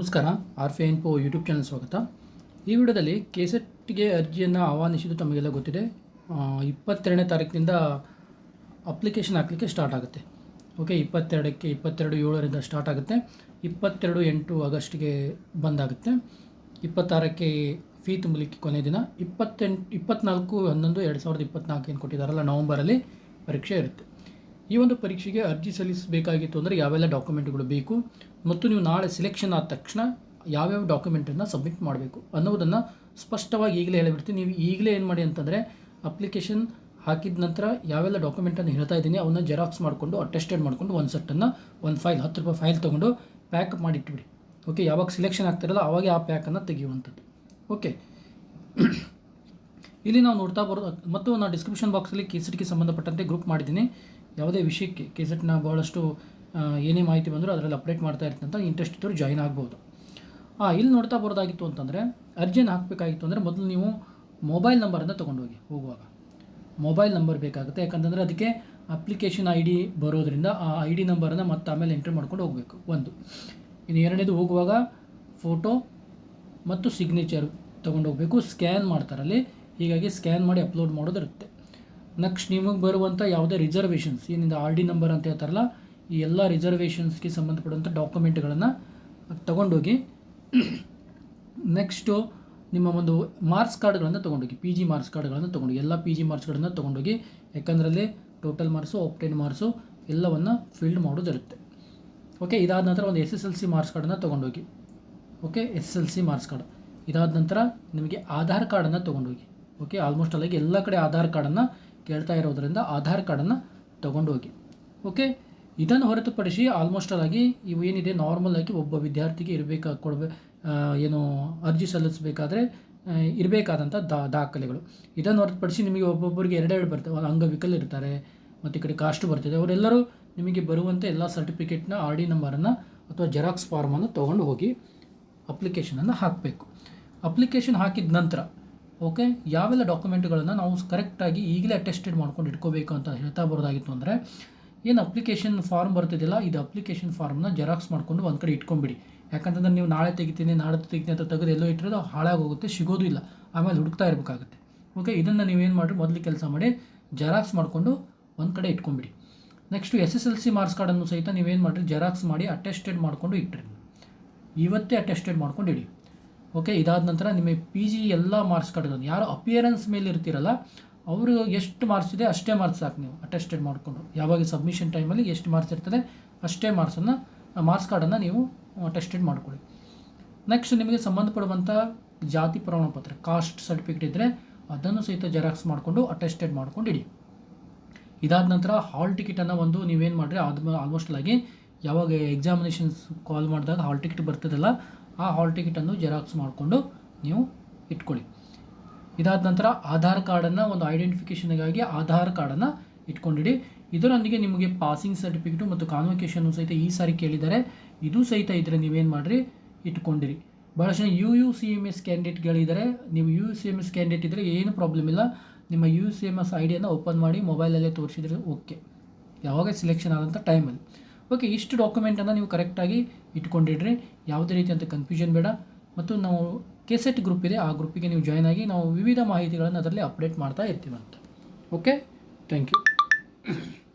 ನಮಸ್ಕಾರ ಆರ್ ಫೆ info YouTube channel ಸ್ವಾಗತ. ಈ ವಿಡಿಯೋದಲ್ಲಿ ಕೆಸೆಟ್ಗೆ ಅರ್ಜಿಯನ್ನು ಆಹ್ವಾನಿಸಿದ್ದು ತಮಗೆಲ್ಲ ಗೊತ್ತಿದೆ. ಇಪ್ಪತ್ತೆರಡನೇ ತಾರೀಕಿನಿಂದ ಅಪ್ಲಿಕೇಶನ್ ಹಾಕಲಿಕ್ಕೆ ಸ್ಟಾರ್ಟ್ ಆಗುತ್ತೆ. ಓಕೆ ಇಪ್ಪತ್ತೆರಡಕ್ಕೆ ಇಪ್ಪತ್ತೆರಡು ಏಳರಿಂದ ಸ್ಟಾರ್ಟ್ ಆಗುತ್ತೆ. ಇಪ್ಪತ್ತೆರಡು ಎಂಟು ಆಗಸ್ಟ್ಗೆ ಬಂದಾಗುತ್ತೆ. ಇಪ್ಪತ್ತಾರಕ್ಕೆ ಫೀ ತುಂಬಲಿಕ್ಕೆ ಕೊನೆ ದಿನ. ಇಪ್ಪತ್ತೆಂಟು ಇಪ್ಪತ್ತ್ನಾಲ್ಕು ಹನ್ನೊಂದು, ಎರಡು ಸಾವಿರದ ಇಪ್ಪತ್ತ್ನಾಲ್ಕು ಏನು ಕೊಟ್ಟಿದ್ದಾರಲ್ಲ ನವಂಬರಲ್ಲಿ ಪರೀಕ್ಷೆ ಇರುತ್ತೆ. ಈ ಒಂದು ಪರೀಕ್ಷೆಗೆ ಅರ್ಜಿ ಸಲ್ಲಿಸಬೇಕಾಗಿತ್ತು ಅಂದರೆ ಯಾವೆಲ್ಲ ಡಾಕ್ಯುಮೆಂಟ್ಗಳು ಬೇಕು ಮತ್ತು ನೀವು ನಾಳೆ ಸೆಲೆಕ್ಷನ್ ಆದ ತಕ್ಷಣ ಯಾವ್ಯಾವ ಡಾಕ್ಯುಮೆಂಟನ್ನು ಸಬ್ಮಿಟ್ ಮಾಡಬೇಕು ಅನ್ನೋದನ್ನು ಸ್ಪಷ್ಟವಾಗಿ ಈಗಲೇ ಹೇಳಿಬಿಡ್ತೀನಿ. ನೀವು ಈಗಲೇ ಏನು ಮಾಡಿ ಅಂತಂದರೆ ಅಪ್ಲಿಕೇಶನ್ ಹಾಕಿದ ನಂತರ ಯಾವೆಲ್ಲ ಡಾಕ್ಯುಮೆಂಟನ್ನು ಹೇಳ್ತಾ ಇದ್ದೀನಿ, ಅವನ್ನ ಜೆರಾಕ್ಸ್ ಮಾಡಿಕೊಂಡು ಅಟೆಸ್ಟೆಡ್ ಮಾಡಿಕೊಂಡು ಒಂದು ಸೆಟ್ಟನ್ನು ಒಂದು ಫೈಲ್ ಹತ್ತು ರೂಪಾಯಿ ಫೈಲ್ ತೊಗೊಂಡು ಪ್ಯಾಕ್ ಮಾಡಿಟ್ಬಿಡಿ. ಓಕೆ ಯಾವಾಗ ಸಿಲೆಕ್ಷನ್ ಆಗ್ತಿರಲ್ಲ ಅವಾಗೆ ಆ ಪ್ಯಾಕನ್ನು ತೆಗೆಯುವಂಥದ್ದು. ಓಕೆ ಇಲ್ಲಿ ನಾವು ನೋಡ್ತಾ ಬರೋದು, ಮತ್ತು ನಾನು ಡಿಸ್ಕ್ರಿಪ್ಷನ್ ಬಾಕ್ಸಲ್ಲಿ ಕೆಸೆಟ್ಗೆ ಸಂಬಂಧಪಟ್ಟಂತೆ ಗ್ರೂಪ್ ಮಾಡಿದ್ದೀನಿ. ಯಾವುದೇ ವಿಷಯಕ್ಕೆ ಕೆಸೆಟ್ನ ಭಾಳಷ್ಟು ಏನೇ ಮಾಹಿತಿ ಬಂದರೂ ಅದರಲ್ಲಿ ಅಪ್ಡೇಟ್ ಮಾಡ್ತಾ ಇರ್ತಂತ ಇಂಟ್ರೆಸ್ಟ್ ಇದ್ದವರು ಜಾಯ್ನ್ ಆಗ್ಬೋದು. ಹಾಂ ಇಲ್ಲಿ ನೋಡ್ತಾ ಬರೋದಾಗಿತ್ತು ಅಂತಂದರೆ, ಅರ್ಜಿಯನ್ನು ಹಾಕಬೇಕಾಗಿತ್ತು ಅಂದರೆ ಮೊದಲು ನೀವು ಮೊಬೈಲ್ ನಂಬರನ್ನು ತೊಗೊಂಡೋಗಿ ಹೋಗುವಾಗ. ಮೊಬೈಲ್ ನಂಬರ್ ಬೇಕಾಗುತ್ತೆ, ಯಾಕಂತಂದರೆ ಅದಕ್ಕೆ ಅಪ್ಲಿಕೇಶನ್ ಐ ಡಿ ಬರೋದರಿಂದ ಆ ಐ ಡಿ ನಂಬರನ್ನು ಮತ್ತೆ ಆಮೇಲೆ ಎಂಟ್ರಿ ಮಾಡ್ಕೊಂಡು ಹೋಗಬೇಕು, ಒಂದು. ಇನ್ನು ಎರಡನೇದು ಹೋಗುವಾಗ ಫೋಟೋ ಮತ್ತು ಸಿಗ್ನೇಚರ್ ತೊಗೊಂಡೋಗ್ಬೇಕು ಸ್ಕ್ಯಾನ್ ಮಾಡ್ತಾರಲ್ಲಿ. ಹೀಗಾಗಿ ಸ್ಕ್ಯಾನ್ ಮಾಡಿ ಅಪ್ಲೋಡ್ ಮಾಡೋದಿರುತ್ತೆ. ನೆಕ್ಸ್ಟ್ ನಿಮಗೆ ಬರುವಂಥ ಯಾವುದೇ ರಿಸರ್ವೇಷನ್ಸ್ ಏನಿಂದ ಆರ್ ಡಿ ನಂಬರ್ ಅಂತ ಹೇಳ್ತಾರಲ್ಲ, ಈ ಎಲ್ಲ ರಿಸರ್ವೇಷನ್ಸ್ಗೆ ಸಂಬಂಧಪಡುವಂಥ ಡಾಕ್ಯುಮೆಂಟ್ಗಳನ್ನು ತಗೊಂಡೋಗಿ ನೆಕ್ಸ್ಟು ನಿಮ್ಮ ಒಂದು ಮಾರ್ಕ್ಸ್ ಕಾರ್ಡ್ಗಳನ್ನು ತೊಗೊಂಡೋಗಿ ಪಿ ಜಿ ಮಾರ್ಕ್ಸ್ ಕಾರ್ಡ್ಗಳನ್ನು ತೊಗೊಂಡೋಗಿ, ಎಲ್ಲ ಪಿ ಜಿ ಮಾರ್ಕ್ಸ್ಗಳನ್ನು ತೊಗೊಂಡೋಗಿ, ಯಾಕಂದ್ರಲ್ಲಿ ಟೋಟಲ್ ಮಾರ್ಕ್ಸು ಆಪ್ಟೆನ್ ಮಾರ್ಕ್ಸು ಎಲ್ಲವನ್ನು ಫಿಲ್ಡ್ ಮಾಡೋದಿರುತ್ತೆ ಓಕೆ ಇದಾದ ನಂತರ ಒಂದು S S L C marks ಕಾರ್ಡನ್ನು ತೊಗೊಂಡೋಗಿ okay S L C marks card ಇದಾದ ನಂತರ ನಿಮಗೆ ಆಧಾರ್ ಕಾರ್ಡನ್ನು ತೊಗೊಂಡೋಗಿ ಓಕೆ ಆಲ್ಮೋಸ್ಟ್ ಅಲ್ಲಿಗೆ ಎಲ್ಲ ಕಡೆ ಆಧಾರ್ ಕಾರ್ಡನ್ನು ಕೇಳ್ತಾ ಇರೋದರಿಂದ ಆಧಾರ್ ಕಾರ್ಡನ್ನು ತೊಗೊಂಡೋಗಿ. ಓಕೆ? ಇದನ್ನು ಹೊರತುಪಡಿಸಿ ಆಲ್ಮೋಸ್ಟ್ ಆಗಿ ಇವು ಏನಿದೆ? ನಾರ್ಮಲ್ ಆಗಿ ಒಬ್ಬ ವಿದ್ಯಾರ್ಥಿಗೆ ಇರಬೇಕಾ ಕೊಡಬೇ ಆ, ಏನು ಅರ್ಜಿ ಸಲ್ಲಿಸಬೇಕಾದ್ರೆ ಇರಬೇಕಾದಂಥ ದಾ ದಾಖಲೆಗಳು. ಇದನ್ನು ಹೊರತುಪಡಿಸಿ ನಿಮಗೆ ಒಬ್ಬೊಬ್ಬರಿಗೆ ಎರಡೆರಡು ಬರ್ತವೆ ಒಂದು ಅಂಗವಿಕಲ ಇರ್ತಾರೆ ಮತ್ತು ಈ ಕಡೆ ಕಾಸ್ಟ್ ಬರ್ತದೆ. ಅವರೆಲ್ಲರೂ ನಿಮಗೆ ಬರುವಂಥ ಎಲ್ಲ ಸರ್ಟಿಫಿಕೇಟ್ನ ಆರ್ ಡಿ ನಂಬರನ್ನು ಅಥವಾ ಜೆರಾಕ್ಸ್ ಫಾರ್ಮನ್ನು ತೊಗೊಂಡು ಹೋಗಿ ಅಪ್ಲಿಕೇಶನನ್ನು ಹಾಕಬೇಕು. ಅಪ್ಲಿಕೇಶನ್ ಹಾಕಿದ ನಂತರ ಓಕೆ ಯಾವೆಲ್ಲ ಡಾಕ್ಯುಮೆಂಟ್ಗಳನ್ನು ನಾವು ಕರೆಕ್ಟಾಗಿ ಈಗಲೇ ಅಟೆಸ್ಟೆಡ್ ಮಾಡ್ಕೊಂಡು ಇಟ್ಕೋಬೇಕು ಅಂತ ಹೇಳ್ತಾ ಬರೋದಾಗಿತ್ತು ಅಂದರೆ, ಏನು ಅಪ್ಲಿಕೇಶನ್ ಫಾರ್ಮ್ ಬರ್ತಿದ್ದಿಲ್ಲ ಇದು ಅಪ್ಲಿಕೇಶನ್ ಫಾರ್ಮ್ನ ಜೆರಾಕ್ಸ್ ಮಾಡಿಕೊಂಡು ಒಂದು ಕಡೆ ಇಟ್ಕೊಂಬಿಡಿ. ಯಾಕಂತಂದ್ರೆ ನೀವು ನಾಳೆ ತೆಗಿತೀನಿ ನಾಳೆ ತೆಗಿತೀನಿ ಅಂತ ತೆಗೆದು ಎಲ್ಲೋ ಇಟ್ಟರೆ ಹಾಳಾಗೋಗುತ್ತೆ, ಸಿಗೋದು ಇಲ್ಲ. ಆಮೇಲೆ ಹುಡುಕ್ತಾ ಇರಬೇಕಾಗುತ್ತೆ. ಓಕೆ ಇದನ್ನು ನೀವೇನು ಮಾಡಿರಿ, ಮೊದಲು ಕೆಲಸ ಮಾಡಿ ಜೆರಾಕ್ಸ್ ಮಾಡಿಕೊಂಡು ಒಂದು ಕಡೆ ಇಟ್ಕೊಂಬಿಡಿ. Next S S L C marks ಕಾರ್ಡನ್ನು ಸಹಿತ ನೀವೇನು ಮಾಡಿರಿ ಜೆರಾಕ್ಸ್ ಮಾಡಿ ಅಟೆಸ್ಟೆಡ್ ಮಾಡಿಕೊಂಡು ಇಟ್ಟಿರಿ ಇವತ್ತೇ ಅಟೆಸ್ಟೆಡ್ ಮಾಡ್ಕೊಂಡು ಇಡಿ. ಓಕೆ ಇದಾದ ನಂತರ ನಿಮಗೆ ಪಿ ಜಿ ಎಲ್ಲ ಮಾರ್ಕ್ಸ್ ಕಾರ್ಡ್ಗಳನ್ನು ಯಾರು ಅಪಿಯರೆನ್ಸ್ ಮೇಲೆ ಇರ್ತೀರಲ್ಲ, ಅವರು ಎಷ್ಟು ಮಾರ್ಕ್ಸ್ ಇದೆ ಅಷ್ಟೇ ಮಾರ್ಕ್ಸ್ ಸಾಕು ನೀವು ಅಟೆಸ್ಟೆಡ್ ಮಾಡಿಕೊಂಡು. ಯಾವಾಗ ಸಬ್ಮಿಷನ್ ಟೈಮಲ್ಲಿ ಎಷ್ಟು ಮಾರ್ಕ್ಸ್ ಇರ್ತದೆ ಅಷ್ಟೇ ಮಾರ್ಕ್ಸನ್ನು ಮಾರ್ಕ್ಸ್ ಕಾರ್ಡನ್ನು ನೀವು ಅಟೆಸ್ಟೆಡ್ ಮಾಡ್ಕೊಳ್ಳಿ. ನೆಕ್ಸ್ಟ್ ನಿಮಗೆ ಸಂಬಂಧಪಡುವಂಥ ಜಾತಿ ಪ್ರಮಾಣಪತ್ರ ಕಾಸ್ಟ್ ಸರ್ಟಿಫಿಕೇಟ್ ಇದ್ದರೆ ಅದನ್ನು ಸಹಿತ ಜೆರಾಕ್ಸ್ ಮಾಡಿಕೊಂಡು ಅಟೆಸ್ಟೆಡ್ ಮಾಡ್ಕೊಂಡು ಇಡಿ. ಇದಾದ ನಂತರ ಹಾಲ್ ಟಿಕೆಟನ್ನು ಒಂದು ನೀವೇನು ಮಾಡಿರಿ ಆಲ್ಮೋಸ್ಟ್ ಆಗಿ ಯಾವಾಗ ಎಕ್ಸಾಮಿನೇಷನ್ಸ್ ಕಾಲ್ ಮಾಡಿದಾಗ ಹಾಲ್ ಟಿಕೆಟ್ ಬರ್ತದಲ್ಲ ಆ ಹಾಲ್ ಟಿಕೆಟನ್ನು ಜೆರಾಕ್ಸ್ ಮಾಡಿಕೊಂಡು ನೀವು ಇಟ್ಕೊಳ್ಳಿ. ಇದಾದ ನಂತರ ಆಧಾರ್ ಕಾರ್ಡನ್ನು ಒಂದು ಐಡೆಂಟಿಫಿಕೇಷನ್ಗಾಗಿ ಆಧಾರ್ ಕಾರ್ಡನ್ನು ಇಟ್ಕೊಂಡಿಡಿ. ಇದರೊಂದಿಗೆ ನಿಮಗೆ ಪಾಸಿಂಗ್ ಸರ್ಟಿಫಿಕೇಟು ಮತ್ತು ಕಾನ್ವೊಕೇಶನ್ನು ಸಹಿತ ಈ ಸಾರಿ ಕೇಳಿದ್ದಾರೆ. ಇದು ಸಹಿತ ಇದ್ದರೆ ನೀವೇನು ಮಾಡಿರಿ? ಇಟ್ಕೊಂಡಿರಿ. ಜನ U U C M S ಕ್ಯಾಂಡಿಡೇಟ್ಗಳಿದ್ದಾರೆ ನೀವು U C M S candidate ಇದ್ದರೆ ಏನು ಪ್ರಾಬ್ಲಮ್ ಇಲ್ಲ. ನಿಮ್ಮ ಯು ಸಿ ಎಂ ಎಸ್ ಐಡಿಯನ್ನು ಓಪನ್ ಮಾಡಿ ಮೊಬೈಲಲ್ಲೇ ತೋರಿಸಿದರೆ ಓಕೆ ಯಾವಾಗ ಸಿಲೆಕ್ಷನ್ ಆದಂಥ ಟೈಮಲ್ಲಿ ಓಕೆ ಇಷ್ಟು ಡಾಕ್ಯುಮೆಂಟನ್ನು ನೀವು ಕರೆಕ್ಟಾಗಿ ಇಟ್ಕೊಂಡಿಡ್ರಿ ಯಾವುದೇ ರೀತಿಯಂಥ ಕನ್ಫ್ಯೂಷನ್ ಬೇಡ. ಮತ್ತು ನಾವು ಕೆಸೆಟ್ ಗ್ರೂಪ್ ಇದೆ, ಆ ಗ್ರೂಪಿಗೆ ನೀವು ಜಾಯ್ನ್ ಆಗಿ ನಾವು ವಿವಿಧ ಮಾಹಿತಿಗಳನ್ನು ಅದರಲ್ಲಿ ಅಪ್ಡೇಟ್ ಮಾಡ್ತಾ ಇರ್ತೀವಂತ. Okay thank you